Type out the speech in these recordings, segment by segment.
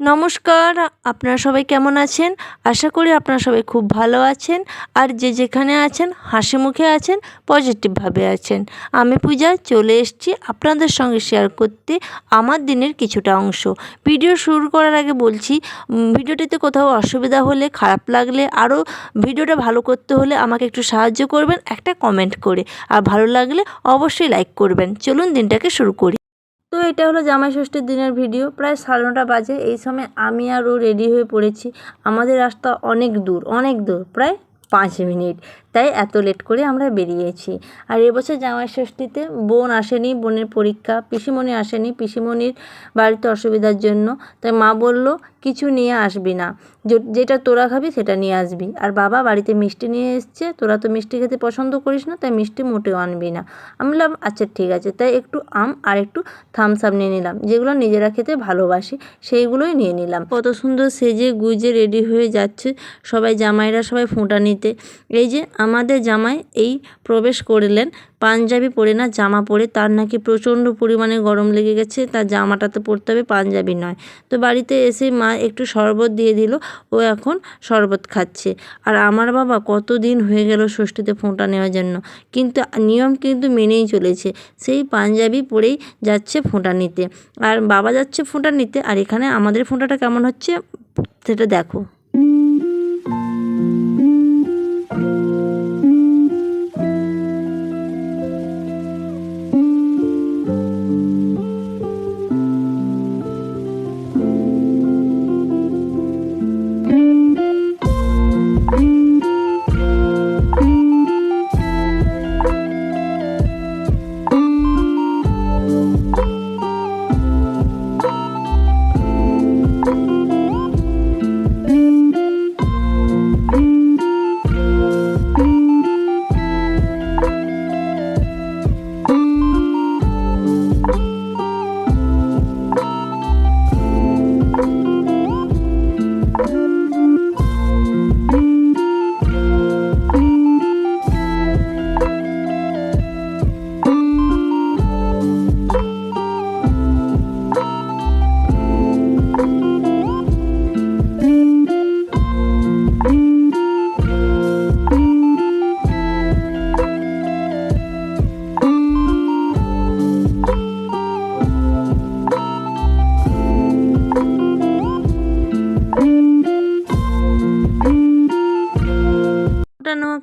নমস্কার, আপনারা সবাই কেমন আছেন? আশা করি আপনারা সবাই খুব ভালো আছেন। আর যে যেখানে আছেন, হাসি মুখে আছেন পজিটিভভাবে আছেন। আমি পূজা, চলে এসেছি আপনাদের সঙ্গে শেয়ার করতে আমার দিনের কিছুটা অংশ। ভিডিও শুরু করার আগে বলছি ভিডিওটিতে কোথাও অসুবিধা হলে, খারাপ লাগলে, আরও ভিডিওটা ভালো করতে হলে আমাকে একটু সাহায্য করবেন, একটা কমেন্ট করে। আর ভালো লাগলে অবশ্যই লাইক করবেন। চলুন দিনটাকে শুরু করি। তো এটা হলো জামাই ষষ্ঠীর দিনের ভিডিও। প্রায় সাড়ে নটা বাজে। এই সময় আমি আরও রেডি হয়ে পড়েছি। আমাদের রাস্তা অনেক দূর অনেক দূর, প্রায় পাঁচ মিনিট। তাই এত লেট করে আমরা বেরিয়েছি। আর এবছর জামাই ষষ্ঠীতে বোন আসেনি, বোনের পরীক্ষা, পিসিমণি আসেনি, পিসিমণির বাড়িতে অসুবিধার জন্য। তাই মা বলল, কিছু নিয়ে আসবি না। যেটা তোরা খাবি সেটা নিয়ে আসবি। আর বাবা বাড়িতে মিষ্টি নিয়ে এসছে, তোরা তো মিষ্টি খেতে পছন্দ করিস না, তাই মিষ্টি মোটেও আনবি না। আমি বললাম আচ্ছা ঠিক আছে। তাই একটু আম আর একটু থামস আপ নিয়ে নিলাম। যেগুলো নিজেরা খেতে ভালোবাসি, সেইগুলোই নিয়ে নিলাম। কত সুন্দর সেজে গুজে রেডি হয়ে যাচ্ছে সবাই জামাইরা সবাই ফোঁটা নিতে। এই যে আমাদের জামাই এই প্রবেশ করলেন। পাঞ্জাবি পরে না, জামা পরে। তার নাকি প্রচণ্ড পরিমাণে গরম লেগে গেছে, তার জামাটা তো পরতে হবে পাঞ্জাবি নয়। তো বাড়িতে এসে মা একটু শরবত দিয়ে দিল, ও এখন শরবত খাচ্ছে। আর আমার বাবা কত দিন হয়ে গেল ষষ্ঠীতে ফোঁটা নেওয়ার জন্য। কিন্তু নিয়ম কিন্তু মেনেই চলেছে, সেই পাঞ্জাবি পরেই যাচ্ছে ফোঁটা নিতে। আর বাবা যাচ্ছে ফোঁটা নিতে, আর এখানে আমাদের ফোঁটাটা কেমন হচ্ছে, সেটা দেখো।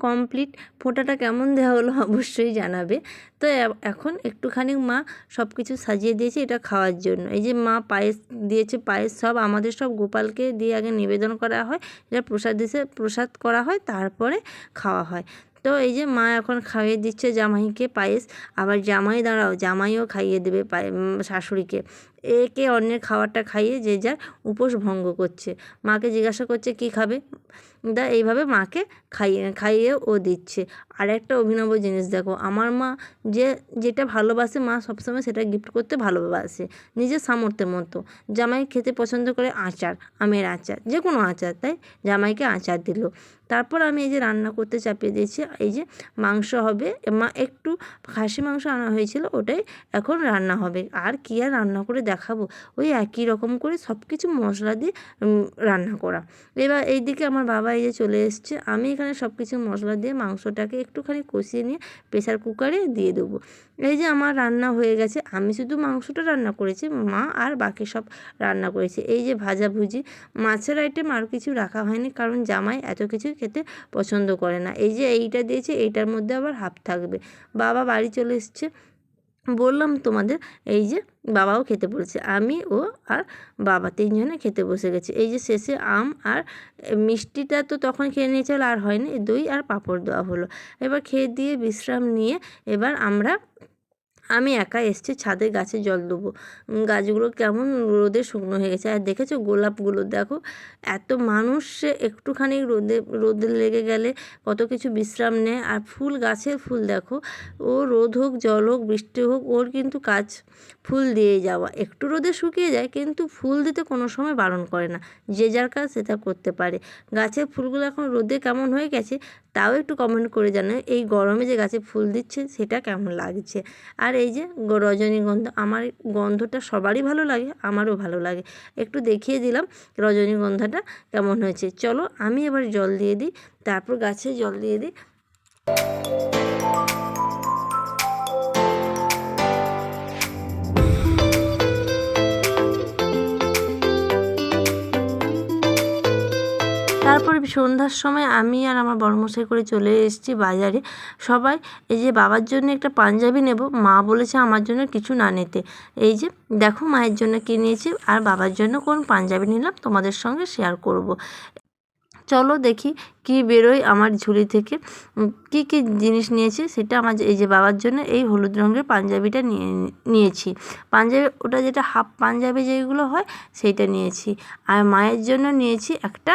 কমপ্লিট ফোঁটাটা কেমন দেওয়া হলো অবশ্যই জানাবে। তো এখন একটুখানি মা সব কিছু সাজিয়ে দিয়েছে এটা খাওয়ার জন্য। এই যে মা পায়েস দিয়েছে, পায়েস সব আমাদের সব গোপালকে দিয়ে আগে নিবেদন করা হয়, এটা প্রসাদ দিছে, প্রসাদ করা হয়, তারপরে খাওয়া হয়। তো এই যে মা এখন খাইয়ে দিচ্ছে জামাইকে পায়েস, আবার জামাই দাঁড়াও, জামাইও খাইয়ে দেবে শাশুড়িকে। একে অন্যের খাবারটা খাইয়ে যে যার উপোস ভঙ্গ করছে। মাকে জিজ্ঞাসা করছে, কি খাবে? দা, এইভাবে মাকে খাইয়ে খাইয়ে ও দিচ্ছে। আর একটা অভিনব জিনিস দেখো, আমার মা যে, যেটা ভালোবাসে, মা সবসময় সেটা গিফট করতে ভালোবাসে, নিজের সামর্থ্যের মতো। জামাই খেতে পছন্দ করে আচার, আমের আচার যে কোনো আচার, তাই? জামাইকে আচার দিল। তারপর আমি এই যে রান্না করতে চাপিয়ে দিয়েছি, এই যে মাংস হবে, মা একটু খাসি মাংস আনা হয়েছিল, ওটাই এখন রান্না হবে। আর কি আর রান্না করে দেখাবো। ওই একই রকম করে সব কিছু মশলা দিয়ে রান্না করা। এবার এইদিকে আমার বাবা এই যে চলে এসছে। আমি এখানে সব কিছু মশলা দিয়ে, মাংসটাকে একটুখানি কষিয়ে নিয়ে প্রেসার কুকারে দিয়ে দেবো। এই যে আমার রান্না হয়ে গেছে। আমি শুধু মাংসটা রান্না করেছি, মা আর বাকি সব রান্না করেছে। এই যে ভাজাভুজি মাছের আইটেম আর কিছু রাখা হয়নি, কারণ জামাই এত কিছু খেতে পছন্দ করে না। এই যে এইটা দিয়েছে, এইটার মধ্যে আবার হাফ থাকবে। বাবা বাড়ি চলে এসছে। বললাম তোমাদের, এই যে বাবাও খেতে বলেছে, আমি, ও আর বাবা তিনজনে খেতে বসে গেছে। এই যে শেষে আম আর মিষ্টিটা তো তখন খেয়ে নিয়েছে আর হয়নি, দই আর পাঁপড় দেওয়া হলো। এবার খেয়ে দিয়ে বিশ্রাম নিয়ে এবার আমরা আমি একা এসছি, ছাদে গাছে জল দেবো। গাছগুলো কেমন রোদে শুকনো হয়ে গেছে। আর দেখেছ গোলাপগুলো? দেখো, এত মানুষ একটুখানি রোদে রোদে লেগে গেলে কত কিছু বিশ্রাম নেয়। আর ফুল, গাছের ফুল দেখো, ও রোদ হোক, জল হোক, বৃষ্টি হোক, ওর কিন্তু কাজ ফুল দিয়ে যাওয়া। একটু রোদে শুকিয়ে যায়, কিন্তু ফুল দিতে কোনো সময় বারণ করে না। যে যার কাজ সেটা করতে পারে। গাছের ফুলগুলো এখন রোদে কেমন হয়ে গেছে, তাও একটু কমেন্ট করে জানাও। এই গরমে যে গাছে ফুল দিচ্ছে, সেটা কেমন লাগছে? আর এই যে রজনীগন্ধা আমার গন্ধটা সবারই ভালো লাগে, আমারও ভালো লাগে। একটু দেখিয়ে দিলাম রজনীগন্ধাটা কেমন হয়েছে। চলো আমি এবার জল দিয়ে দিই, তারপর গাছে জল দিয়ে দিই। তারপরে সন্ধ্যার সময় আমি আর আমার বড়মশাই করে চলে এসেছি বাজারে। সবাই, এই যে বাবার জন্য একটা পাঞ্জাবি নেব, মা বলেছে আমার জন্য কিছু না নিতে। এই যে দেখো মায়ের জন্য কী নিয়েছি, আর বাবার জন্য কোন পাঞ্জাবি নিলাম তোমাদের সঙ্গে শেয়ার করব। চলো দেখি কি বেরোয় আমার ঝুলি থেকে। কি কি জিনিস নিয়েছি সেটা আমার এই যে বাবার জন্য এই হলুদ রঙের পাঞ্জাবিটা নিয়ে, নিয়েছি। পাঞ্জাবি, ওটা যেটা হাফ পাঞ্জাবি যেগুলো হয় সেইটা নিয়েছি। আর মায়ের জন্য নিয়েছি একটা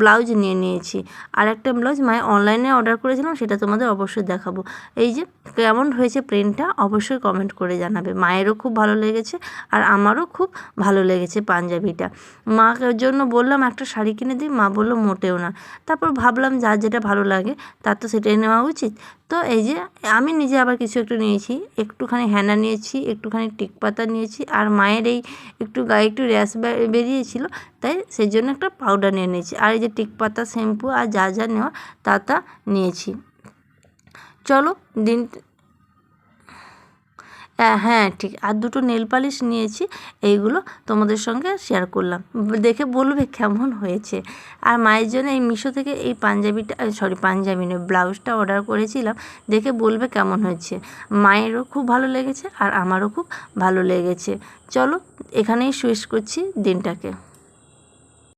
ব্লাউজ নিয়ে নিয়েছি। আর একটা ব্লাউজ মায়ের অনলাইনে অর্ডার করেছিলাম, সেটা তোমাদের অবশ্যই দেখাবো। এই যে কেমন হয়েছে প্রিন্টটা অবশ্যই কমেন্ট করে জানাবে। মায়েরও খুব ভালো লেগেছে আর আমারও খুব ভালো লেগেছে পাঞ্জাবিটা। মাকে জন্য বললাম একটা শাড়ি কিনে দিই মা বলল মোটেও না। তারপর ভাবলাম যার যেটা ভালো লাগে তার তো সেটাই নেওয়া উচিত। তো এই যে আমি নিজে আবার কিছু একটু নিয়েছি, একটুখানি হ্যানা নিয়েছি, একটুখানি টিক পাতা নিয়েছি আর মায়ের এই একটু গায়ে একটু র্যাশ বেরিয়েছিল, তাই সেই জন্য একটা পাউডার নিয়ে নিয়েছি। আর এই যে টিক পাতা শ্যাম্পু আর যা যা নেওয়া তা তা নিয়েছি। চলো দিন হ্যাঁ হ্যাঁ ঠিক। আর দুটো নেল পালিশ নিয়েছি, এইগুলো তোমাদের সঙ্গে শেয়ার করলাম। দেখে বলবে কেমন হয়েছে। আর মায়ের জন্য এই মিশো থেকে এই পাঞ্জাবিটা সরি পাঞ্জাবি নয়, ব্লাউজটা অর্ডার করেছিলাম। দেখে বলবে কেমন হয়েছে। মায়েরও খুব ভালো লেগেছে আর আমারও খুব ভালো লেগেছে। চলো, এখানেই শেষ করছি দিনটাকে।